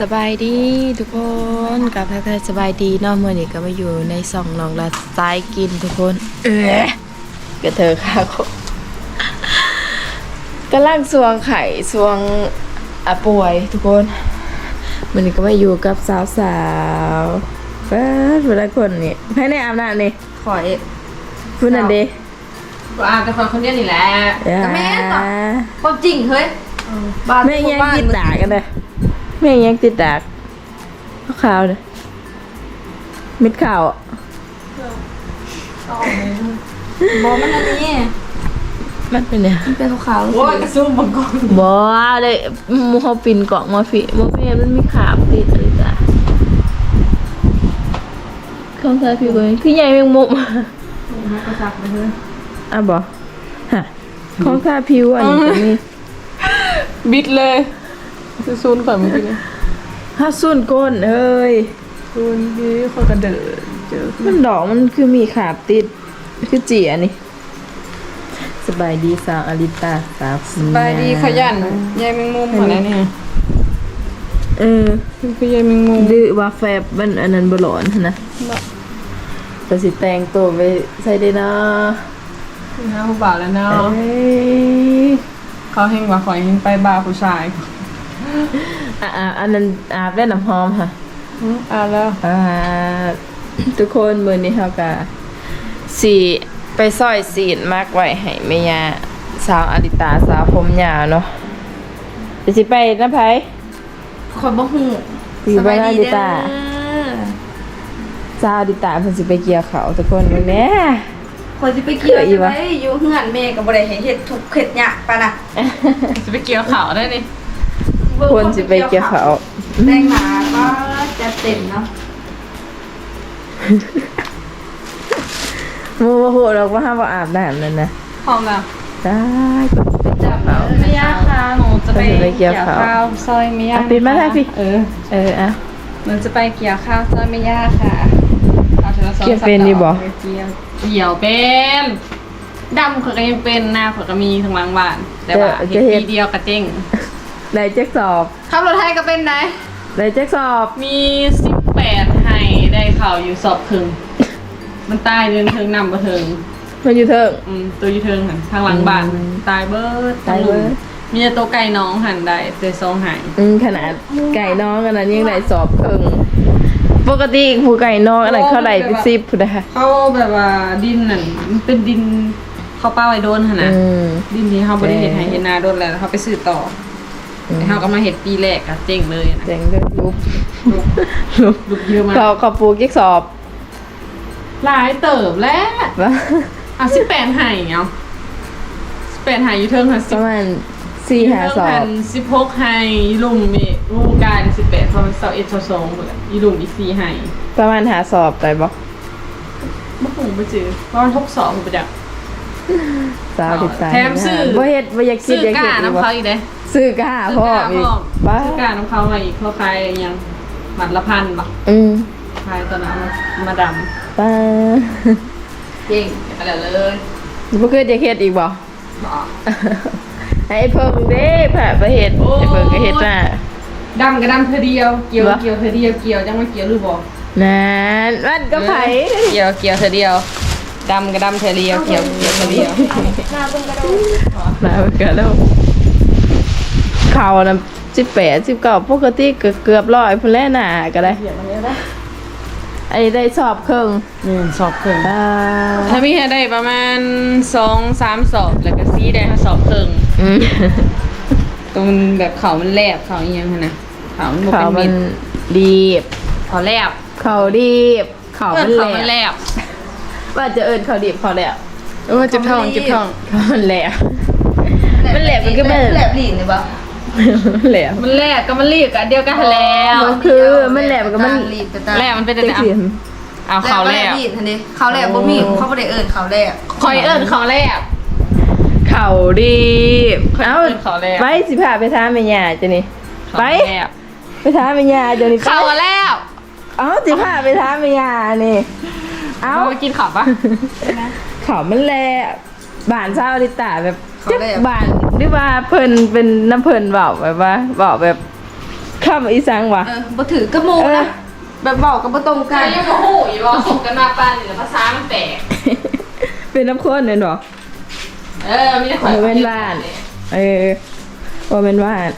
สบายดีทุกคนกับทักทายสบายดีเนาะเมื่อนี้ก็มาอยู่ในส่องน้องละสายกินทุกคน เออกระเธอค่ะคนกำลังสวงไข่สวงอะป่วยทุกคนมื่อนี้ก็มาอยู่กับสาวสาวๆเฟิร์สเวลาคนนี่ให้ในอาบน้ำนี่ขอยพูดนั่นเด้ว่าแต่คนคนเดียวนี่แหละอย่าแต่แม่ต่อความจริงเฮ้ยบ้านแม่งยังติดดากกันเลย แม่งยังติดดากขาวๆเลยเม็ดขาวอะบอกมันอันนี้มันเป็นเนี่ยมันเป็นขาวๆโอ้ยกระซุ่มบังกรบอเลยหมูเขาปินกล่องมาฟิมาฟิมันมีขาบติดอะไรจ้ะข้างซ้ายพี่ก็คือใหญ่แมงมุมกระซักไปเฮ้ยอะบอฮะข้างซ้ายผิวอันนี้ก็มีบิดเลย จะซูนก่อนเมื่อกี้ถ้าส่วนก้นเอ้ยซูนพี่คนกระเดิดเจอมันดอกมันคือมีขาบติดคือเจียนี่ สบายดีสาวอลิตาสาวบายดีขยันยายแมงมุมอะไรเนี่ยเออคือยายแมงมุมดื้อว่าแฟบมันอันนั้นบหลอนหั่นนะแต่สิแต่งตัวไปใส่ได้เนาะน้าผู้บ่าวแล้วเนาะเอ้ยเขาเฮงว่าขอยเฮงไปบาร์ผู้ชาย อะอะอันนั้นอาบได้น้ำหอมค่ะอ่าแล้วอ่าทุกคนมือนี้เขาก็สีไปซอยสีดมากไว้ให้แม่ยาสาวอลิตาสาวผมยาวเนาะเดี๋ยวสิไปนะไผ ขอยบ่ฮู้สิไปนะอลิตาสาวอลิตาเพิ่นสิไปเกี่ยวเขาวทุกคนมื้อนี้คอยสิไปเกี่ยวเกี่ยวอีจะวะไปอยู่เฮือนแม่ก็บ่ได้ให้เฮ็ดทุกข์เฮ็ดยากปานน่ะจะไปเกี่ยวข่าวได้นี่ ควรสิไปเกี่ยวเขาวแต่งหน้าก็จะเต็มเนาะมูบ่ฮู้ดอกว่าห้ามบ่อาบน้ำนั่นนะพร้อมแล้วได้ก็สิไปจับเขาไม่ยากค่ะหนูจะไปไปเกี่ยวข้าวซอยไม่ยากอะปิดมาทางพี่เออ เอออะหนูจะไปเกี่ยวข้าวซอยไม่ยากค่ะอาทีละสองเกี่ยวเป็นนี่บ่เกี่ยวเกี่ยวเป็นดำเขาก็ยังเป็นหน้าเขาก็มีทั้งหลังบ้านแต่ว่าเห็นปีเดียวกระเจ้ง ได้แจ็คสอบ ขับรถไทยก็เป็นได้ได้แจ็คสอบ มีสิบแปดให้ได้ข่าวอยู่สอบถึง มันตายเดินถึงนำมาถึงมันอยู่เถิง อืมตัวอยูเทิงหันทางหลังบ้านอืมตายเบิร์ดตายเบิด มีแต่ตัวไก่น้องหันได้แต่ซองหายอืมขนาดไก่น้องอันนั้นยังได้สอบเพิ่งปกติผู้ไก่น้องอันนั้นเขาได้เป็นสิบผู้ใดค่ะเขาแบบว่าดินนั่นมันเป็นดินเขาป้าไว้โดนหันนะอืม ดินที่เขาบริเห็นแจ้ให้งเห็นนาโดนแล้วแล้วเขาไปซื้อต่ออม แต่เขาก็มาเห็นปีแรกอะเจ๊งเลยนะแจงเลือดลุกลูกลุกลูกเยอะมากเขาเขาปลูกแจ็คสอบหลายเติบแล้วว่าอะสิบแปดหายเนาะสิบแปดหายอยู่เทิงหันปสิบระมาณสี่หาสอบสิบหกหายอีลุมมีวงการสิบแปดพอมันเสาเอ็ดเสาสองหมดเลยอีลุมอีสี่หายประมาณหาสอบไปบอกมะปุ่งไปจือเพราะมันทบสองไปจากสาวติดตายแถมซื้อ บ่เฮ็ดบ่อยากคิซื้ดออยากกล้าเฮ็ดอีกน้ำบ่เขาอีกเด้ ซื้อกล้าพ่อมีบ้าบ้าซื้อกล้าน้ำเขามาอีกเขาขายยังหมัดละพันบะอืมขายตอนนั้นเอามาดป้าำเก่งอะไรเลยบ่เคยจะเฮ็ดอีกบ่บอกไอ้เพิ่งเด้แผลไปเฮ็ดไอ้เพิ่งก็เฮ็ดน่ะดำกับดำเธอเดียว เกี่ยวเหรอเกี่ยวเธอเดียว เกี่ยวจังว่าเกี่ยวหรือบอกนั่นมันก็ไผเกี่ยวเกี่ยวเธอเดียวดำกับดำเธอเดียว เกี่ยวเกี่ยวเธอเดียวมาเกิดแล้วเขาน่ะ18 19ปกติก็เกือบร้อยพุ่นแล้วน่ะก็ได้ไอ้ได้สอบครึ่งนี่สอบเพิ่งอ่าถ้ามีให้ได้ประมาณสองสามสอบแล้วก็ซีได้ค่ะสอบเพิ่งอืมตรงแบบเขามันแลบเขาอีหยังหั้นนะเขามันบ่เขาเป็นมัมินดดีบ เขาแลบเขาดีบ เขาเอมันอแหลเขามันแลมบว่าจะเอิญเขาดีบเขาแหลมเออเจ็บท้องเจ็บท้องเขามันแหลมมันแหลมมันก็ไม่แหลมลิ้นนี่บ่ แหลมมันแลบก็มันรีบกันเดียวกันแล้วมันคือมันแหลมกับมันตาลีบกับตาแลบมันเป็นจัยังงไงเสียมเอาเขาแลบลิ้นทันทีเขาแหลมบ่มีเขาบ่ได้เอิ้นเขาแหลมคอยเอิ้นเขาแลบเขาดีบเขาเอ้าเอิ้นเขาแหลมไปสิพาไปท้าแม่ย่าจ้ะนี่ไปเขาแลบไปท้าแม่ย่าจ้ะนี่ไปเขาแลบเอ้าสิพาไปท้าแม่ย่านี่เอ้าเอาไปกินขับปะเขามันแหลมบ้านเศร้าดิตาแบบ จักบ้านหรือว่าเพิ่นเป็นน้ำเพิ่นเว้าแบบว่าเว้าแบบคำอีสังวะเออบ่ถือกระโมงเออนะแบบเว้าก็บ่ตรงใครกันยังบ่ฮู้อีบ่ส่งกันมาปานนี่ภาษามันแตก เป็นน้ำข้นเนี่ยหรอ เออมีแต่ข่โมอยเมนบ้าน เออโมเมนบ้าน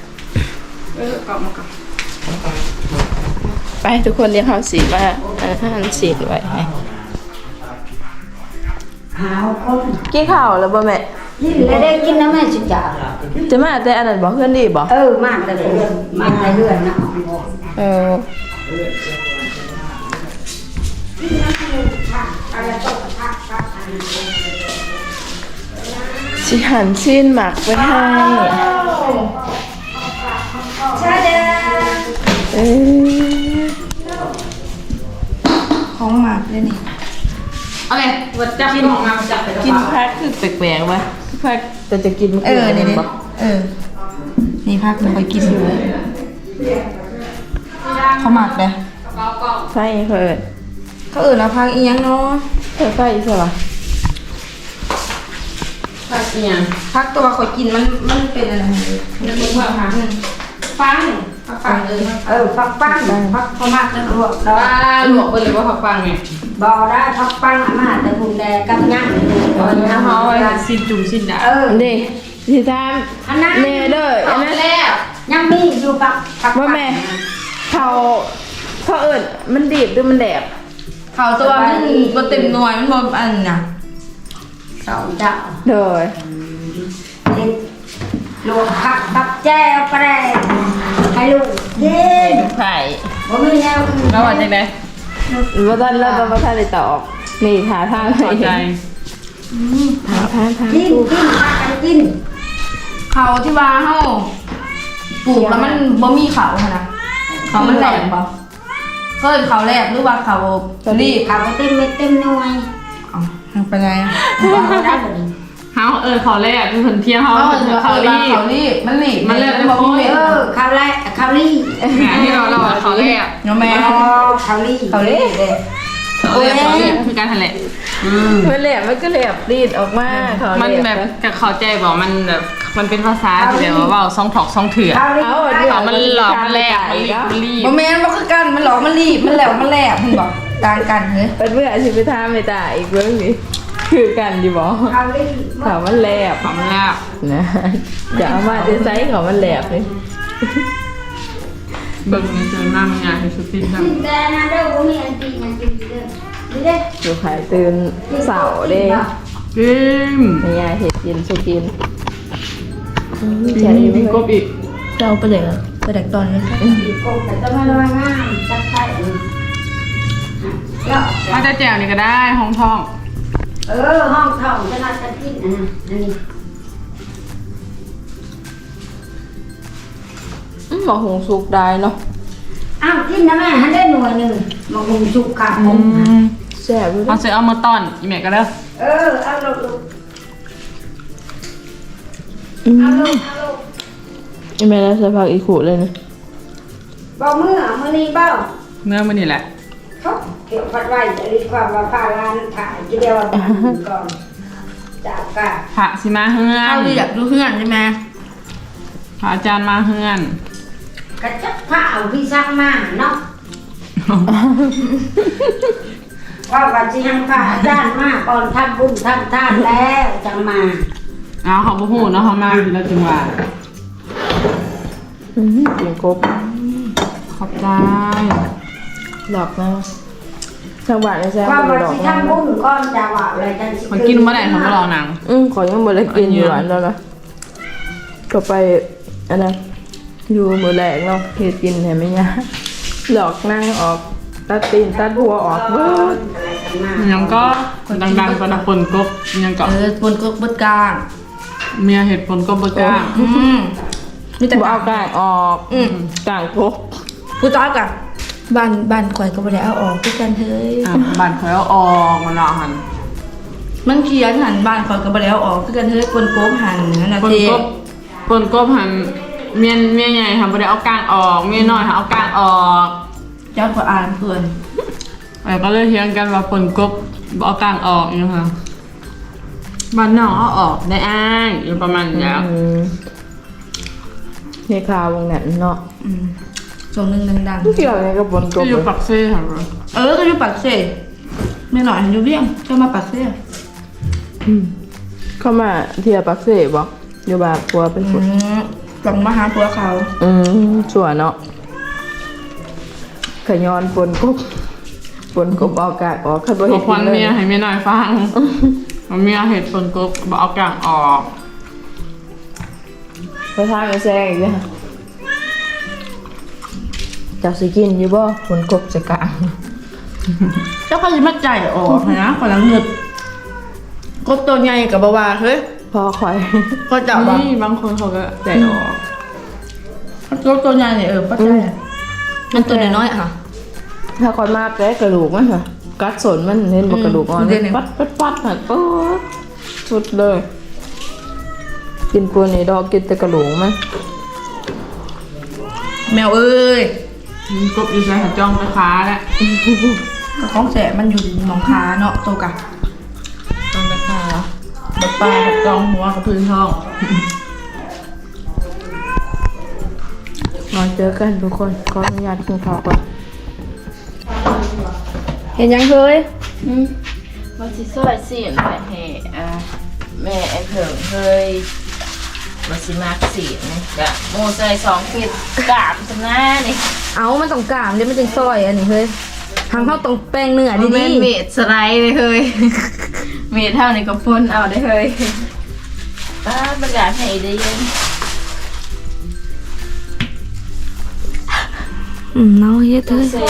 เออกลับมาก่อนไปทุกคนเดี๋ยวเขาสีมาอาหารสีไว้ให้หาวคนกินข้าวแล้วบ่แม่กิ นแล้วได้กินแล้วแม่สิจ่าจะมาแต่อันนั้นบ่เพื่อนดีบ่เออมากแต่เพื่อนมากแต่เพื่อนนะเออสิหันชิ้นหมักไปให้ใช่เด้อเออของหมากเลยนี่เอาเลยวัดจับของมาจับไปกินพักคือแปลกๆไหม พักแต่จะกินเออนี่นี่เออ นี่พักมันไปกินอยู่เขาหมักเลยกอกล่องไฟเพิ่นเขาเอิ้นว่าพักอีหยังเนาะเปิดไฟใช่ปะผักอีหยังพักตัวข่อยกินมันมันเป็นอะไรมันเป็นว่าพักฟังพัก ฟังเลยเออพักปังพักพมากแล้วรวบแล้วว่าลวกไปเลยว่าผักฟังไงบอได้พักปังอามาแต่คุณแดกับย่างอันนี้เฮาไว้สิ้นจุ่มสิ้นดาเอออันนี้สิทามอันนั้นเน่เด้ออัเอานไปนั้นแล้วยังมีอยู่ปักปักว่าแม่เขาเขาเอิญมันดีบหรือมันแดบเขาตัวมันบ่เต็มหน่วยมันบ่อันน่ะสองเจ้าเด้อเด็ดลวกผักตับแจ้วแปร ให้ลูกเย็นไข่บ่มีแนวอื่นแล้วว่าจังได๋ว่าท่านแล้วว่าท่านได้ตอบนี่หาทางพอใจหาทางทางกินกินพากันกินเขาที่ว่าเฮาปลูกแล้วมันบ่มีเขาหั่นน่ะเขามันแหลมบ่ก็เลยเขาแหลมหรือว่าเขารีบเขาก็เต็มเม็ดเต็มหน่วยเอ้ามันเป็นไรอะ บ่ได้บ่ดีเฮาเออขอแรกคือเพิ่นเที่ยงเฮาเขาเพิ่นเขาเขารีรีบบ เขารีบมันรีบมันเริ่มบ่มีเม็ดเออข้าวไรข้าวลี่งานที่เราเราอะเขาแรกเนาะแม่อ๋อข้าวลี่เขารีบเด้เขาแรกเขาแรกคือการทะเลมันแหลบมันก็แหลบรีดออกมาเขามันแหลแบบกับเข้าใจบอกมันแบบมันเป็นภาษาที่แบบว่าเว้าซองถอกซองเถื่อข้าวลี่เอาได้เดี๋ยวมันหลอกมันแรกมันรีบมันรีบบ่แม่นบ่คือกันมันหลอกมันรีบมันแหลมมันแหลมมันบอกต่างกันเฮ้ย เป็นเพื่อสิไปทามไม่ตายอีกเรื่องนี้ คือกันอยู่บ่ข้าวลี่เขามันแหลบของมันแล้วนะจะเอามาดีไซน์ของมันแหลบเลยเบิ่งในเจอหน้ามันงานให้สุดสิ้นครับกินแต่นะเด้อบ่มีอันตีอันตีเด้อนี่เด้ออยู่ขายตื่นเสาร์เด้กิมนี่ยเห็ดกินสุกินกินกินกบอีกจะเอาไปเลยเหรอไปเด็กตอนนี้อีกโกแต่ต้องมาระวังงามจักไข่แล้วถ้าจะแจวนี่ก็ได้ห้องทอง เออ ห้องท่องจะน่าจะกินอันนั้นอันนี้อืมหมอหงสุกได้เนาะอ้าวกินนะแม่ให้ได้หน่วยหนึ่งมาหุงสุกขาผมแซ่บด้วยเอาเสื้อเอามาต้อนอีแม่ก็ได้เออเอาลูกลูกอืเอามลูกเอาลูกยังไม่ได้ใส่ผักอีกขูดเลยนะเบามือเอามือนี้เบาเมื่อมื้อนี่แหละ เขาเก็บพัดไว้จะรีความว่าพาร้านถ่ายทีเดียวก่อนจากกะพระสิมาเฮือเข้านเรียกดูเพื่อนใช่ไหมพระอาจารย์มาเฮือน กระจับผ้าเอาพี่ซักมาเนาะว่าวันที่ยังพาอาจารย์มาก่อนทำบุญทำทานแล้วจังมาเอาเขาบ่ฮู้เนาะเขามาอยู่แล้วจึงว่า อืมกินครบขอบใจดอกนะ ทางบ้านเลยแซ่บว่าเลวัยนดอกที่นะทำบุญก่อนจะว่าอะไรกันสิมันกินบ่ได้เขาบ่รอหนังอืมขอยังบ่ได้กินอยู่หวานแล้วนะก็ไปอันนั้นอยู่มือแรกเนาะเฮ็ดกินให้ไม่ยากหลอกนั่งออกตัดตีนตัดหัวออกเบิดอะไรกันมายังก็ดังๆปนปนกบยังก็เออบนก็บดกลางเมียเห็ดปนกบบ่กล้าอืมมีแต่บ่กลาเอางกางออกอืมกางพกผู้ต้อยกัน บ้านบ้านข่อยก็บ่ได้เอาออกคือกันเฮ้ยอะบ้านเขาเอาออกมาเนาะหั่นมันเขียนหันบ้านข่อยก็บ่ได้เอาออกคือกันเฮ้ยคนโกบหันนั่นน่ะปนเจ๊กบปนกบหั่นเมียเมียใหญ่ค่ะบ่ได้เอากลางออกเมียน้อยค่ะเอากลางออกเจ้าก็อ่านเพื่อนแล้วก็เลยเถียงกันว่าปนกบบ่เอากลางออกอย่างเงี้ยค่ะบ้านนอกเอาออกได้อ้ายอยู่ประมาณนี้อืมในข่าววงนั้นเนาะอืม ช่วงหนึงดังเกี่ยวอะไรกับบนกก็บอยู่ปักเซ่ค่ะๆ เออก็อยู่ปากเซ่ไม่หน่อยอยู่เวียงก็มาปากเซ่เข้ามาเทียปักเสบบอกอยู่บาปัวเป็นอืคนมลองมาหาผัวเขาอืมชัวเนาะขยอนปนกบปนกบเอากากออกขันบ่บเห็อนกควันเลเมียยให้เมียหน่อยฟังว่าเมียเห็ดฝนกบบอกเอากลางออกไปทางไอ้แซงอีกเลยค่ะ เจ้าสิกินอยู่บ่ปนกบจะกลางเจ้าก็จะมาใจายออกนะคนละเงึดกบตัวใหญ่กับบาวาเฮ้ยพอคอยก็จับว่านี่บางคนเขาก็ใจออกกบตัวใหญ่เนี่ยเออป้าใจอะมันตัวน้อยๆอะค่ะ ถ้าคอยมากแล้วกระดูกมันค่ะกัดสนมันเห็นบ่กระดูกอ่อนอืมเดี๋ยวนี้ปัดปัดปัดหักป๊ดสุดเลย กินปูนี่ดอกกินแต่กระดูกมันแมวเอ้ย กบอยู่ใส่หัดจ้องไปค้าแล้วก็ของแสบมันอยู่หนองคาเนาะโตกะจ้องไปค้าบัดปลากับจ้องหัวกับพื้นท้องมาเจอกันทุกคนขออนุญาตกินข้าวก่อนเห็นยังเฮ้ยมาสิซอยสีนไปให้อ่าแม่ไอ้เผิงเคย มาสิมากสีนนี่กะโมใส่สองปิดกามสำนานี่เอามันต้องกล้ามเดี๋ยวมันจึงซอยอันนี้เฮ้ยทางเขาต้องแป้งเนื้อมันเป็นดีเมดสไลด์เลยเฮ้ยเมดเท่านี้ก็พ่นเอาได้เฮ้ยป้าบรรยากาศให้ได้ยินๆอืมเนาเฮ็ดเฮ้ยเซ่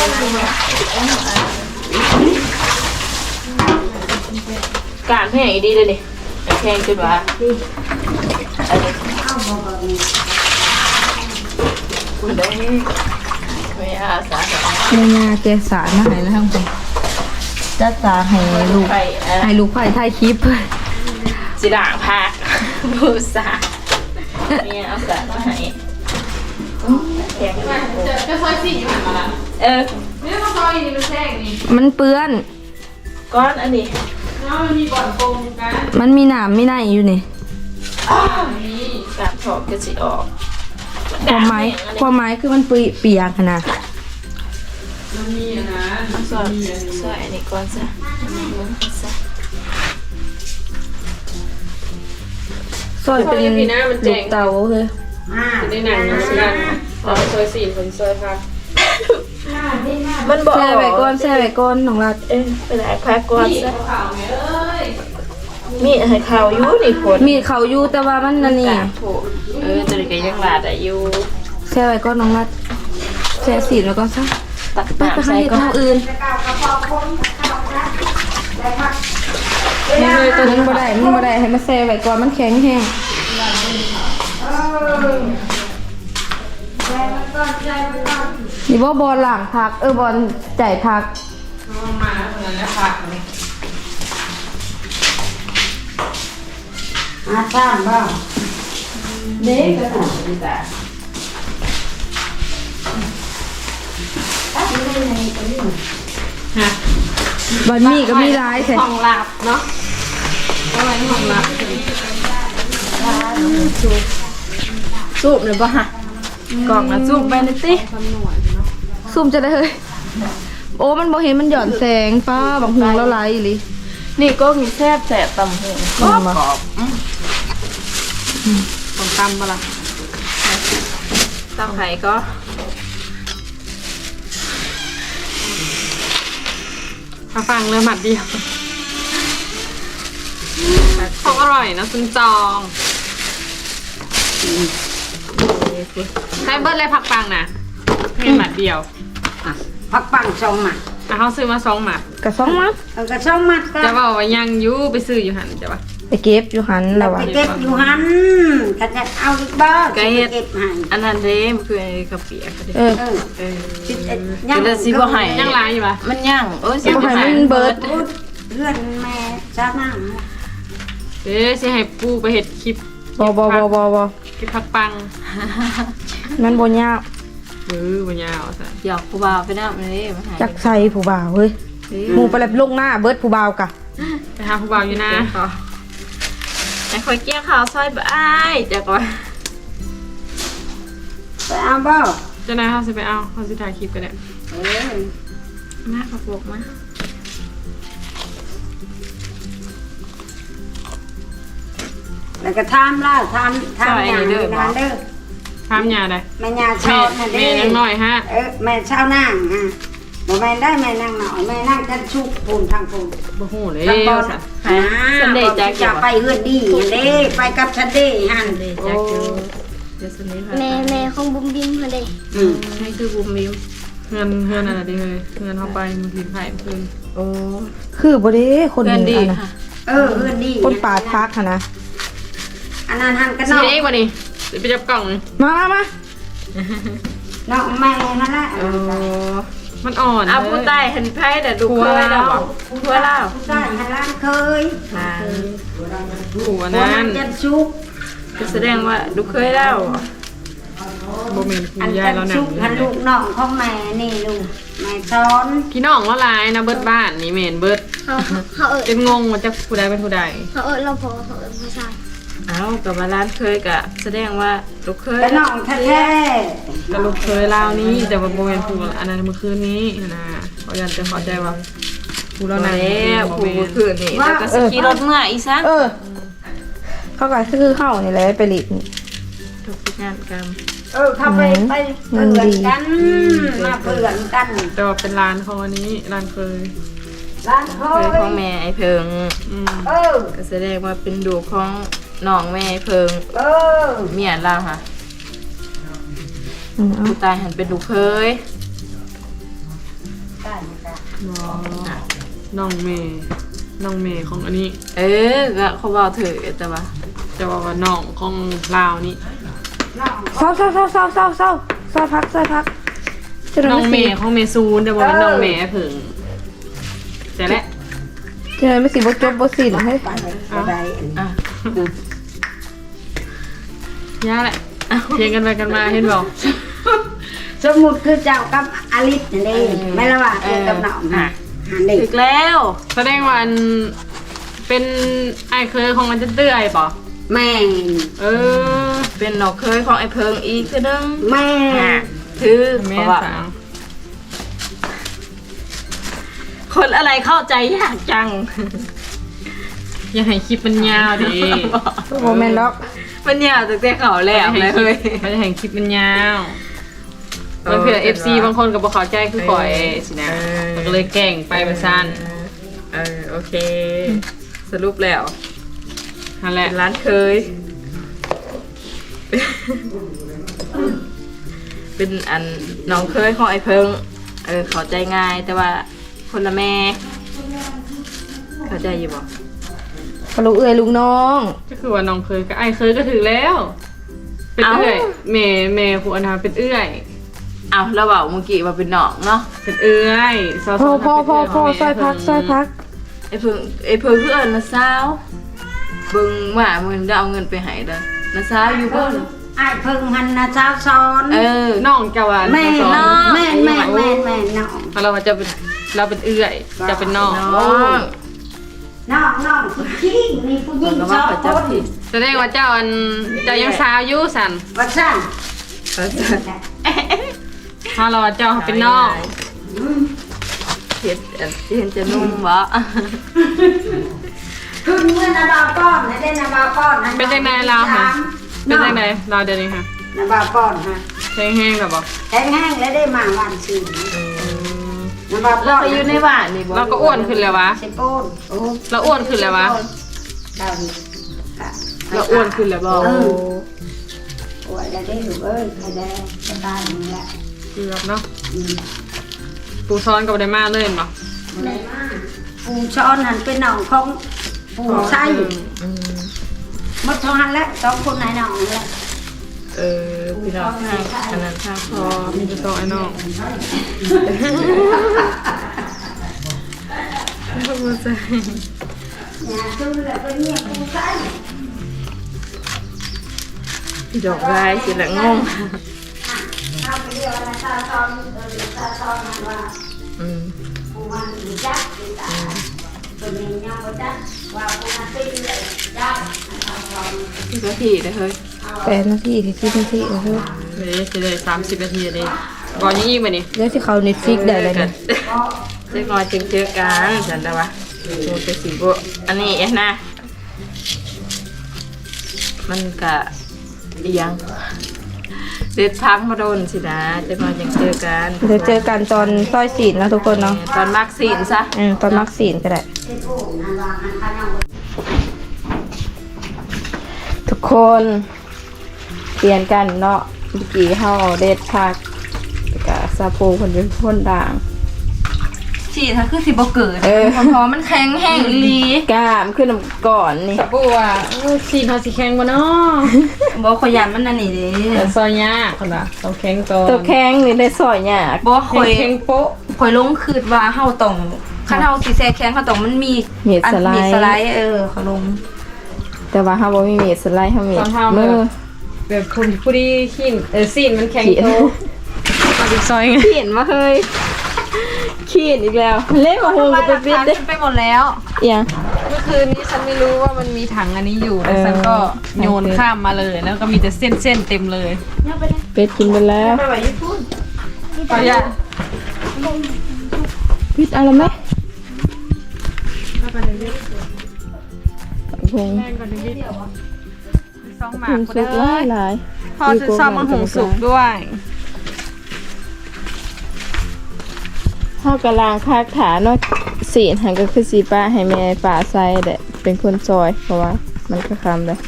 การแพงอีดีเลยนี่แพงจุดว่าอันนี้ คุณได้ไม่อาสาแบบแม่ยาแกสารมาให้แล้วทั้งคนจัดจานให้ลูกไปเอ่อให้ลูกไผ่ถ่ายคลิปสิด่างพักบูสาเนี่ยเอาสารมาให้แพงมากจะซอยสี่อยู่หันมาละเออนี่มาซอยนี่มันแท่งนี่มันเปื้อนก้อนอันนี้เนาะมันมีบ่อนโกงกันมันมีหนามมีไหนอยู่นี่นี่กาบ ถอกก็สิออกความหมายความหมายคือมันเปีเปียกอะนะมันมีอันนั้นซอยซอยอันนี้ก่อนซะอันนี้มึงซะซอยเป็นลูกเตาเฮ้ยจะได้หนังนะกันเอาไปซอยสี่คนซอยค่ะมันบอกแช่ไว้ก่อนแช่ไว้ก่อนน้องรัดเอ้ยไปไหนพักก่อนซะข่าวไงเอ้ย มีให้ข่าวอยู่นี่คนมีเขาอยู่แต่ว่ามันนั่นนี่กาบถูกเออตัวนี้ก็ยังลาดได้อยู่แช่ไว้ก่อนน้องรัดแช่สีแล้วก็ซะตักไปไปน้ำให้ใส่เฮ็ดก่อนทางอื่นนี่เลยตัวนี้บ่ได้มันบ่ได้ให้มันแช่ไว้ก่อนมันแข็งแห้งนี่บ่บอลหลังพักเออบอลจ่ายพักมาแล้วคนนั้นแหล อาตามบ้างเด็กก็ถูกดีจ้ะฮะบันมีก็มีร้ายแท้ห้องลับเนาะอะไรห้องลับสูบเลยป่ะฮะกล่องนะสูบไปนิดติซุ่มจะได้เฮ้ยโอ้มันบ่เห็นมันหย่อนแสงป้าบางหงแล้วไรอีหลินี่ก็มีแซ่บแสบตำหงกรอบกรอบ ต้องตำปะล่ะตำไข่ก็มาฟังเลยหมัดเดียวของอร่อยนะซุนจองให้เบิร์ดเลยผักปังนะให้หมัดเดียวอะพักปังสองหมัดอะเขาซื้อมาสองหมัดกระซ่องมัด เอากระช่องมัดก็จะบอกว่ายังอยูไปซื้ออยู่หันจะว่า ไปเก็บอยู่หันแล้วไปวะ เก็บอยู่หันกระจะเอาอีกบ้างเก็บให้ อันนั้นเด้มนคือไอ้กะปิอะเออ เออเออคิดเอ็ดเดี๋ยวสิบ่ให้ยังร้ายอยู่ปะมันย่างเอ้ยสิบ่ให้มันเบิด พูดเพื่อนแม่ชานั่งเดี๋ยวสิให้ปูไปเห็ดคลิปบอบอบอบอบอคลิปผักปังมันบ่ยากเออปัญญาเอาซะหยอกกูบ่าวไปน้ำเลยมาให้จักใส่ผู้บ่าวเฮ้ยหมูไปแล้วลงหน้าเบิดผู้บ่าวกะไปหาผู้บ่าวอยู่นะ ไอ้คอยเกี้ยวข้าวซอยบ่อ้ายเดี๋ยวก่อนไปเอาบ้าเจะนายเขาสิไปเอาเขาสิถ่ายคลิปกันแหละเออหน้ากระโปรงมาแล้วก็ทำล่ะทำทำอย่างนี้นานเด้อพามยาได้แม่ยาแม่ชาวน่ะแม่เด้ยังน้อยฮะเออแม่ชาวนางอะบ่แม่ได้แม่นางหน่อยแม่นางกันชุกปูนทางปูนบ่ฮู้เลย ทางบอลสัตว์อ่าจะไปเฮือนดีเด้ไปกับฉันเด้หันเดจักอยู่เดี๋ยวสนิทแม่แม่ของบุ้มบิมมาเลยอืมให้คือบุมบิมเงินเงินอะไรดีเลยเงินเข้าไปมือถือไผ่คืนโอ้คือบ่ได้คนเพื่อนดีอันน่ะค่ะเออเฮือนดีคนปาดพักหั่นนะอันนั้นหันกันสีนอกเองบ่นี่สิไปจับกล่องนี่มามามาน้องแม่นั่นแหละโอ้ มันอ่อนเอาผู้ใต้เห็นไพ่แต่ดูเคยแล้วบอกทั่วเล่าผู้ชายหันล้านเคยนานหัวคนนั้นั้นนจะชุกก็แสดงว่าดูเคยแล้วบ่แม่นคุอัณนยายจะเราหนัชุงกหันลูกน้องของแม่นี่ลูกแม่ซ้อนพี่น้องละลายนะเบิดบ้านนี่แม่นเบิดเขาเขาเอิเป็นงงว่าจะผู้ใดเป็นผู้ใดเขาเอิเราพอเขาเอิผู้ชาย เอากับว่าร้านเคยกะแสดงว่าดูเคยเป็นน้องแท้กระลูกเคยลาวนี้แต่ว่าบ่แม่นผู้อันนั้นเมื่อคืนนี้นะเขายันจะเข้าใจว่าผู้เราเราหนังแล้วบ่ผู้แม่นคืนนี่แล้วก็สกีรถเมื่ออีซะเออ เขาก็คือเข้านี่แหละไปหลีกนี่ทุกงานกรรมๆ เออเข้าไปไปเพื่อนกันมาเพื่อนกันแต่ว่าเป็นร้านของอันนี้ร้านเคยร้านเคเคยยของแม่ไอ้เพิงอืมเออก็แสดงว่าเป็นดูของ น้องแม่ไอ้เพิงเออเมียเราค่ะอืมเอาผู้ตายหันเป็นดูเคยได้จ้ะน้องเมย์น้องเมย์ของอันนี้ เออก็เขาบอกถือแต่ว่าจะว่าว่าน้องของลาวนี่น้องเศร้าเศร้าเศร้าเศร้าเศร้าเศร้าเศร้าพักเศร้าพักจะน้องเมไม่ย์สิของเมซูนแต่ว่าเป็นน้องเมย์ผึ่งแต่และจะไม่สิบ่จบบ่สิ้นเฮ้ย ไปไปได้อะ ย่าแหละเพียงกันไปกันมาเห็นบอกสมมุติคือเจ้ากับอลิสนี่นเองไม่ละว่าเจ้ากับน้องนะหันเด็ถึกกแล้ว แสดงว่าอันเป็นไอเคยของมันจะเตื้อยป่ะแม่เออ เป็นน้องเคยของไอ้เพิงอีกคือนึงแม่ถือแม่เพราะว่าสาวคนอะไรเข้าใจยากจัง อย่าให้คลิปมันยาวดิโมเมนต์ล็อกมันยาวตั้งแต่เขาแหลมเลยเฮ้ยมันจะเห็นคลิปมันยาวเออมันเผื่อเห็น FC ว่าบางคนก็บอกเข้าใจคือก่อยสินะเออมันก็เลยแกล้งไปประสั้นเออโอเค สรุปแล้วนั่นแหละเป็นร้านเคย เป็นอันน้องเคยของไอ้เพิงเออเข้าใจง่ายแต่ว่าคนละแม่ เข้าใจอยู่บ่พ อลูกเอ้ยลูกน้อง ก็คือว่าน้องเคยก็ไอเคยก็ถือแล้ว เป็นเอื้อยเมย์เมย์ผู้อนาเป็นเอื้อย เอาแล้วเบาเมื่อกี้ว่าเป็นน้องเนาะเป็นเอื้อยซอพ่อสพ่อพ่อพ่อซอยพักซอยพัก ไอ้เพิงไอ้เพิงคือเอิญนะสาวเบิ่งว่ามึงได้เอาเงินไปให้เด้อนะสาวอยู่บ่ไอ้เพิ่งหันนะเจ้าซ้อนเออ น้องจะว่าแม่ซอสน้องแม่แม่แม่แม่น้อง เราจะเป็นเราเป็นเอื้อยจะเป็นน้อง น้อง น้องน้องผู้หญิงนี่ผู้หญิงก็สว่าองเขาคจะนผิดแสดงว่าเจ้าอันเจ้ายังสาวอยู่สันว่าสั่นเขาจะถ้าเราว่าเจ้าเป็นน้องเห็นเห็นจะนุ่มบ่คือเมื่อนาบาป้อนนะได้นาบาป้อนนะเป็นจังไดเราค่ะเป็นจังไดเราเดี๋ยวนี้ค่ะนาบาป้อนฮะแห้งๆแบบบอกแห้งแห้งแล้วได้มาวันชื่น นาบาป้เราอนไปอยู่ในบ้านนี่บ่เราก็อ้วนขึ้นแล้ววะใช่ป้นโอ้เราอ้วนขึ้นแล้ววะ ดาวนี่ค่ะเราอ้วนขึ้นแล้วบ่เอออ้วนแล้วได้หนูเอ้ยใครได้จะตายนี่แหละเกือบเนาะอืมปูซ้อนกับไดมาเลยเห็นบ่ได้มากปูช้อนหันเป็นหนองของปูไส้อืมหมดท้องหันแล้วสองคนไหนหนองแล้ว เออพี่น้องทางอันนั้นทางพอมีแต่ตัวไอ้น้อง nhà chung là bên nhà ปูไส้พี่ดอกลายสิละงงเอาไปเรียกว่าซาซอนเออซาซอนมันว่าอืมปูมันมีจักมีตาตัวนี้ยังบ่จักว่าปูมันเป็นเลยจักซาซอนพี่ก็ที่นะเฮ้ย แปดนาทีที่สิบนาทีเออเลยจะได้สามสิบนาทีเลยบอกยังอีกไปนี่เรื่องที่เขาเน็ตฟิกได้เลยกันะนเจ๊กอยจึงเจอกันฉันแต่ว่าโมจะสีโบอันนี้เอ็นะมันกะอีหยังเด็ดทักมาโดนสินะเจ๊กอยจึงเจอกันเดี๋ยวเจอกันตอนต้อยศีลนะทุกคนเนาะตอนมากสีนซะอืมตอนมักศีลก็ได้ ทุกคน เปลี่ยนกันเนาะเมื่อกี้เฮาเด็ดพักกับซาโปคนเป็นคนด่าง ฉีดถ้าคือสิบ่เกิดเออ เพราะมันแข็งแห้งอีหลีกล้ามขึ้นน้ำก่อนนี่ บัวสีทาสีแข็งบ่เนาะบ่ขยันมันนั่นนี่เด้แต่ซอยยากคนละต้องแข็งก่อนตัวแข้งนี่ได้ซอยยากบ่แข็ข่องยแข็งโป๊ะข่อยลงคืดว่าเฮาต้องคันเฮาสิแซ่แข็งเฮาต้องมันมีมีดอันสไลมีด์สไลด์เออเขาลงแต่ว่าเฮาบ่มีมีดสไลด์เฮามีดมือ แบบคุณผู้ดีขีนเออสีนมันแข็งขีดโตมาดิซอยไงขีดมาเฮ้ยขีดอีกแล้ว เล่นมาโฮมกับไปปิดเด้ไปหมดแล้วเอียงเมื่อคืนนี้ฉันไม่รู้ว่ามันมีถังอันนี้อยู่เอแล้วอฉันก็โยนข้ามมาเลยแล้วก็มีแต่เส้นเส้นๆเต็มเลยเป็ดกินไปแล้วไปไว้ญี่ปุ่นขออนุญาตปิดอะไรไหมพง สองหมาหุกงก็สุกหได้ลายหลายพอจะชอบมันหุงสุกด้วยเฮากะลางคากถาเนาะสีนหันก็คือสีป้าให้แม่ป้าใส่แหละเป็นคนซอย เพราะว่า มันก็คำเลย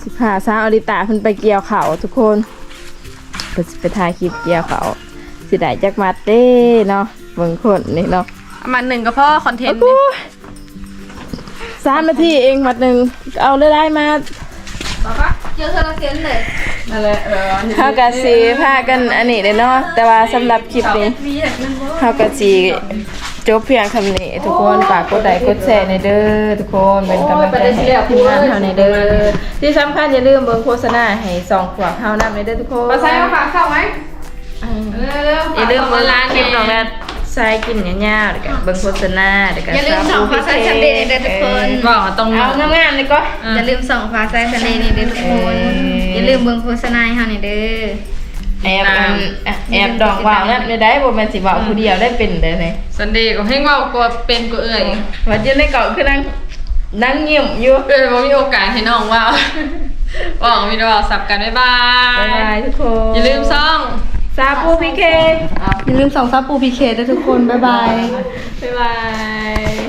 สิพาสาวอริตาเพิ่นไปเกี่ยวเขาวทุกคนเพิ่นสิไปถ่ายคลิปเกี่ยวเขาวสิได้จักมัดเด้เนาะเบิ่งคนนี่เนาะประมาณหนึ่งก็พอคอนเทนต์โอ้ยสามนาทีเองมัดหนึ่งเอาเลยได้มา เจอเธอละเซนเลยนั่นแหละเออเฮากะสีพากันอันนี้เลยเนาะแต่ว่าสำหรับคลิปนี้เฮากะสีจบเพียงคำนี้ทุกคนฝากกดไลค์กดแชร์ในเด้อทุกคนเป็นกำลังใจให้ทีมงานเฮาในเด้อที่สำคัญอย่าลืมเบิ่งโฆษณาให้สองขวบเฮานำในเด้อทุกคนมาใส่มาฝากเข้าไหมเร็วอย่าลืมเบิ่งร้านคลิปน้องแนท ใส่กินยาวๆเดี๋ยวก็เบิ่งโฆษณาเดี๋ยวก็อย่าลืมส่องฟ้าใสซันเดย์เด้อทุกคนบอกตรงเอางามๆเลยก็อย่าลืมส่องฟ้าใสซันเดย์นี่เด้อทุกคนเอออ อย่าลืมเบิ่งโฆษณาให้เฮานี่เด้อ แอบอันแอบดอกว่าวนั่นไม่ได้บ่แม่นสิว่าวผู้เดียวได้เป็นเด้อนี่ซันเดย์ก็ให้เว่ากลัวเป็นก็เอ่ยว่าจะได้เกาะคือนั่งนั่งยิ้มอยู่เออบ่มีโอกาสให้น้องว่าบอกมีดอกสับกันบ๊ายบาบ๊ายยบายทุกคน อย่าลืมซ่อง ซาปูพีเค อย่าลืมส่องซับปูพีเคด้วยทุกคน บ๊ายบาย บ๊ายบาย